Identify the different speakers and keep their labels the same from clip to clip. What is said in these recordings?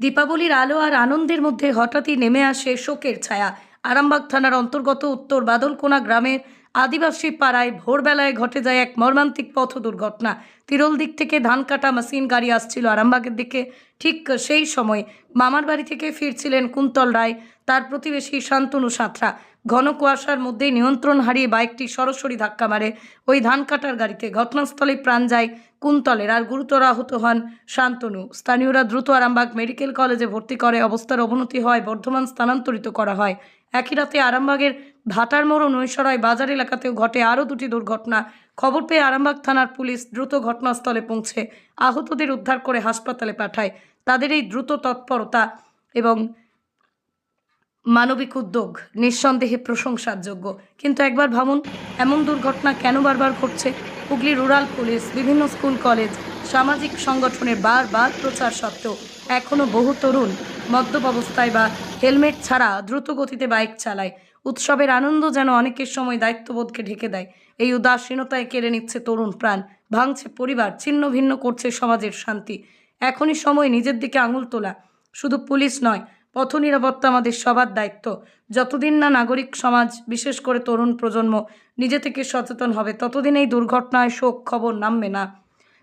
Speaker 1: দীপাবলির আলো আর আনন্দের মধ্যে হঠাৎই নেমে আসে শোকের ছায়া। আরামবাগ থানার অন্তর্গত উত্তর বাদলকোনা গ্রামের আদিবাসী পাড়ায় ভোরবেলায় ঘটে যায় এক মর্মান্তিক পথ দুর্ঘটনা। তিরল দিক থেকে ধান কাটা মেশিন গাড়ি আসছিল আরামবাগের দিকে। ঠিক সেই সময় মামার বাড়ি থেকে ফিরছিলেন কুন্তল রায়, তার প্রতিবেশী শান্তনু সাঁতরা। ঘন কুয়াশার মধ্যেই নিয়ন্ত্রণ হারিয়ে বাইকটি সরাসরি ধাক্কা মারে। ওই ধান কাটার গাড়িতে ঘটনাস্থলে প্রাণ যায় কুন্তলের আর গুরুতর আহত হন শান্তনু। স্থানীয়রা দ্রুত আরামবাগ মেডিকেল কলেজে ভর্তি করে। অবস্থার অবনতি হয় বর্ধমান স্থানান্তরিত করা হয়। একই রাতে আরামবাগের ভাটার মোড় ও নৈশরায় বাজার এলাকাতেও ঘটে আরও দুটি দুর্ঘটনা। খবর পেয়ে আরামবাগ থানার পুলিশ দ্রুত ঘটনাস্থলে পৌঁছে আহতদের উদ্ধার করে হাসপাতালে পাঠায়। তাদের এই দ্রুত তৎপরতা এবং মানবিক উদ্যোগ নিঃসন্দেহে প্রশংসার যোগ্য কিন্তু একবার ভাবুন, এমন দুর্ঘটনা কেন বারবার ঘটছে? হুগলি রুরাল পুলিশ, বিভিন্ন স্কুল, কলেজ সামাজিক সংগঠনের বারবার প্রচার সত্ত্বেও এখনও বহু তরুণ মদ্যপ অবস্থায় বা হেলমেট ছাড়া দ্রুত গতিতে বাইক চালায়। উৎসবের আনন্দ যেন অনেকের সময় দায়িত্ববোধকে ঢেকে দেয়। এই উদাসীনতায় কেড়ে নিচ্ছে তরুণ প্রাণ, ভাঙছে পরিবার, ছিন্ন ভিন্ন করছে সমাজের শান্তি। এখনই সময় নিজের দিকে আঙুল তোলা। শুধু পুলিশ নয়, পথ নিরাপত্তা আমাদের সবার দায়িত্ব। যতদিন না নাগরিক সমাজ, বিশেষ করে তরুণ প্রজন্ম, নিজে থেকে সচেতন হবে, ততদিন এই দুর্ঘটনায় শোক খবর নামবে না।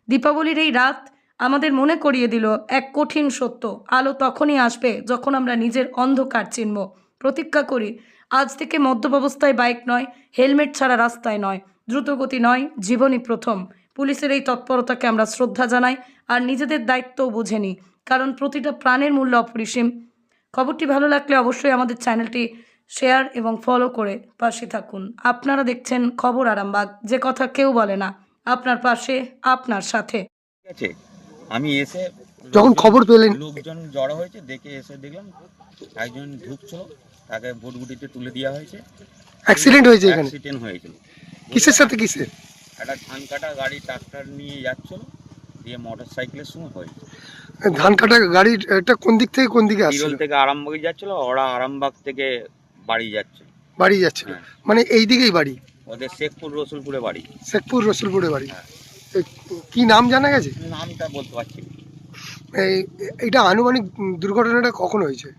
Speaker 1: দীপাবলির এই রাত আমাদের মনে করিয়ে দিল এক কঠিন সত্য। আলো তখনই আসবে যখন আমরা নিজের অন্ধকার চিনব। প্রতিজ্ঞা করি, আজ থেকে মদ্যপ অবস্থায় বাইক নয়, হেলমেট ছাড়া রাস্তায় নয়, দ্রুতগতি নয়, জীবনই প্রথম। পুলিশের এই তৎপরতাকে আমরা শ্রদ্ধা জানাই আর নিজেদের দায়িত্বও বুঝে নিই, কারণ প্রতিটা প্রাণের মূল্য অপরিসীম। খবরটি ভালো লাগলে অবশ্যই আমাদের চ্যানেলটি শেয়ার এবং ফলো করে পাশে থাকুন। আপনারা দেখছেন খবর আরামবাগ, যে কথা কেউ বলে না। আপনার পাশে আপনার সাথে।
Speaker 2: ঠিক আছে আমি এসে
Speaker 3: যখন খবর পেলেন।
Speaker 2: লোকজন জড়ো হয়েছে দেখে এসে দেখলাম একজন ঢুকছিল তাকে ভুটভুটিতে তুলে দেওয়া হয়েছে।
Speaker 3: অ্যাক্সিডেন্ট হয়েছে এখানে?
Speaker 2: অ্যাক্সিডেন্ট হয়েছিল।
Speaker 3: কিসের সাথে কিসের?
Speaker 2: একটা ধান কাটা গাড়ি ট্রাক্টর নিয়ে যাচ্ছিল দিয়ে মোটর সাইকেলের সময় হয়েছে।
Speaker 3: ধান কাটা গাড়ির এটা কোন দিক থেকে কোন দিকে আসছিল?
Speaker 2: বিরল থেকে আরামবাগে যাচ্ছিল ওরা আরামবাগ থেকে বাড়ি যাচ্ছে।
Speaker 3: বাড়ি যাচ্ছিল।
Speaker 2: হ্যাঁ।
Speaker 3: মানে এই দিকেই বাড়ি?
Speaker 2: ওদের শেখপুর রসুলপুরে বাড়ি।
Speaker 3: শেখপুর রসুলপুরে বাড়ি?
Speaker 2: হ্যাঁ।
Speaker 3: কি নাম জানা গেছে?
Speaker 2: নামটা বলতে পারছি না।
Speaker 3: এই এটা আনুমানিক দুর্ঘটনাটা কখন হয়েছে?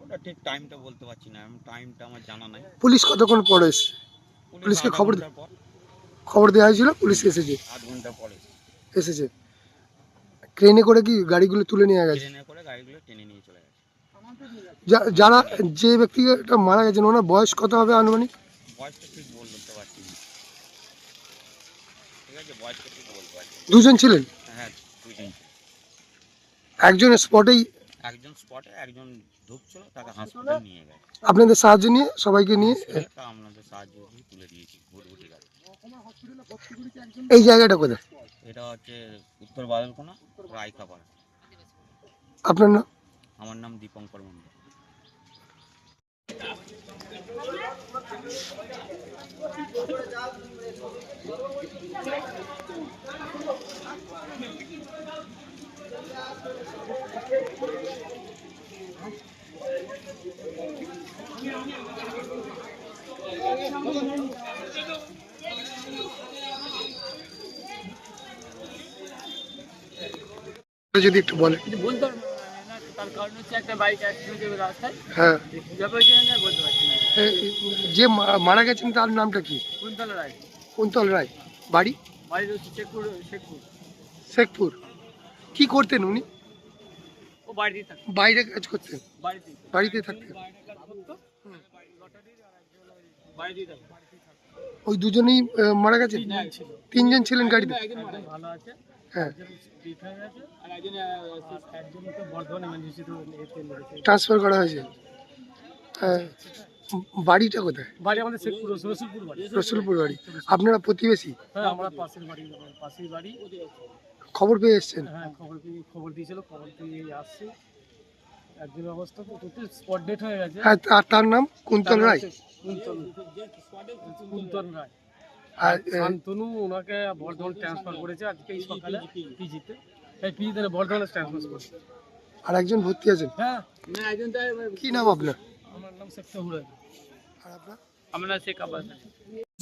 Speaker 2: ওটা ঠিক টাইমটা বলতে পারছি না আমি টাইমটা আমার জানা নাই।
Speaker 3: পুলিশ কতক্ষণ পরে এসছে? পুলিশকে
Speaker 2: আধা
Speaker 3: খবর
Speaker 2: ঘণ্টার পর।
Speaker 3: খবর দেওয়া হয়েছিল পুলিশ এসেছে।
Speaker 2: আধ ঘণ্টা পরে
Speaker 3: এসেছে। ট্রেনে করে কি গাড়িগুলো তুলে নিয়ে গেছে?
Speaker 2: ট্রেনে করে গাড়িগুলো টেনে নিয়ে চলে গেছে।
Speaker 3: যা- যারা যে ব্যক্তিটা মারা গেছেন ওনার বয়স কত হবে আনুমানিক?
Speaker 2: বয়সটা ঠিক বলতে পারছি না ঠিক আছে বয়সটা ঠিক বলতে পারছি না।
Speaker 3: দুজন ছিলেন?
Speaker 2: হ্যাঁ দুজন
Speaker 3: একজন স্পটেই?
Speaker 2: একজন স্পটে একজন ঢুকছিল তাকে হাসপাতাল নিয়ে গেছে।
Speaker 3: আপনাদের সাহায্য নিয়ে সবাইকে নিয়ে?
Speaker 2: আপনাদের সাহায্য তুলে দিয়েছি ভুটভুটি গাড়ি
Speaker 3: এই জায়গাটা কোথায়?
Speaker 2: এটা হচ্ছে উত্তর বাদলকোনা রায়কাপাড়া
Speaker 3: আপনার নাম?
Speaker 2: আমার নাম দীপঙ্কর মন্ডল
Speaker 3: যদি একটু বলেন
Speaker 4: তার কারণ হচ্ছে একটা বাইক অ্যাক্সিডেন্ট রাস্তায়।
Speaker 3: হ্যাঁ।
Speaker 4: ব্যাপার হচ্ছে না বলতে পারছি না।
Speaker 3: এ, যে মা- মারা গেছেন তার নামটা কি?
Speaker 4: কুন্তলা রায়।
Speaker 3: কুন্তল রায়। বাড়ি?
Speaker 4: বাড়ির হচ্ছে শেখপুর শেখপুর।
Speaker 3: শেখপুর। কি করতেন উনি?
Speaker 4: ও বাড়িতেই থাকে
Speaker 3: বাইরে কাজ করতেন?
Speaker 4: বাড়িতেই।
Speaker 3: বাড়িতে থাকতেন?
Speaker 4: বাড়িতেই থাকে
Speaker 3: ওই দুজনেই আহ, মারা গেছেন?
Speaker 4: তিনজন
Speaker 3: ছিলেন গাড়িতে?
Speaker 4: ভালো আছে
Speaker 3: হ্যাঁ।
Speaker 4: একজন ঠিক হয়ে একজন
Speaker 3: ট্রান্সফার করা হয়েছে। হ্যাঁ, বাড়িটা কোথায়?
Speaker 4: বাড়ি আমাদের রসুলপুর বাড়ি।
Speaker 3: রসুলপুর বাড়ি। আপনারা প্রতিবেশী?
Speaker 4: হ্যাঁ আমরা পাশের বাড়ি পাশের বাড়ি।
Speaker 3: খবর পেয়ে এসছেন?
Speaker 4: হ্যাঁ খবর পেয়ে খবর দিয়েছিল খবর পেয়ে আসছে। একদিন অবস্থা তো স্পট ডেট হয়ে গেছে।
Speaker 3: হ্যাঁ তার নাম কুন্তল রায়।
Speaker 4: কুন্তল কুন্তল রায়।
Speaker 3: আর
Speaker 4: শান্তনু ওনাকে বর্ধমান ট্রান্সফার করেছে আজকে এই সকালে পিজিতে এই পিজিতে বর্ধমানে ট্রান্সফার করেছে।
Speaker 3: আর একজন ভর্তি আছেন?
Speaker 4: হ্যাঁ। না একজন
Speaker 3: কি নাম আপনার?
Speaker 4: আমার নাম শেখ
Speaker 3: আর আপনার?
Speaker 4: আমার নাম শেখ আব্বাস।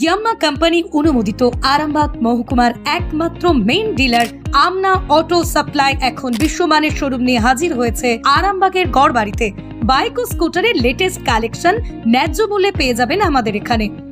Speaker 1: ইয়াম্মা কোম্পানি অনুমোদিত আরামবাগ মহকুমার একমাত্র main dealer Amna auto supply এখন বিশ্বমানের শোরুম নিয়ে হাজির হয়েছে আরামবাগের গড়বাড়িতে। বাইক ও স্কুটারের লেটেস্ট কালেকশন ন্যায্য মূল্যে পেয়ে যাবেন আমাদের এখানে।